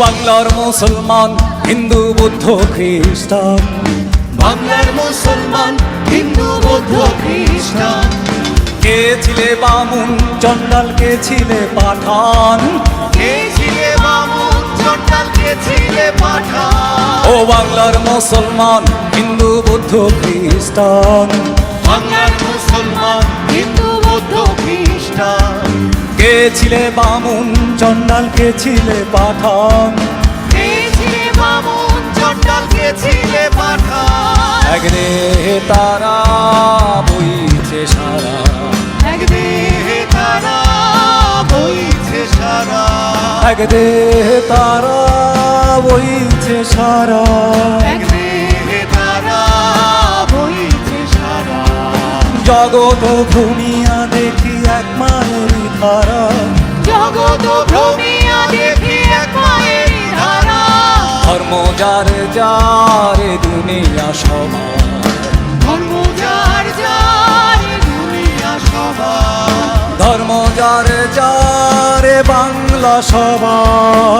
বাংলার মুসলমান হিন্দু বৌদ্ধ খ্রিস্টান। বাংলার মুসলমান হিন্দু বৌদ্ধ খ্রিস্টান। কে ছিলে বামুন চন্ডাল কে ছিলে পাঠান? কে ছিলে বামুন চন্ডাল কে ছিলে পাঠান? ও বাংলার মুসলমান হিন্দু বৌদ্ধ খ্রিস্টান। বাংলার মুসলমান কে ছিলে বামুন চন্ডাল কে ছিলে পাঠান। এক দেহে তারা বইছে সারা। এক দেহে তারা বইছে সারা। এক দেহে তারা বইছে সারা। এক দেহে তারা বইছে সারা। জগত ভূমিয়া দেখি যার যার দুনিয়া সবার। ধর্ম যার যার দুনিয়া সবার। ধর্ম যার যার বাংলা সবার।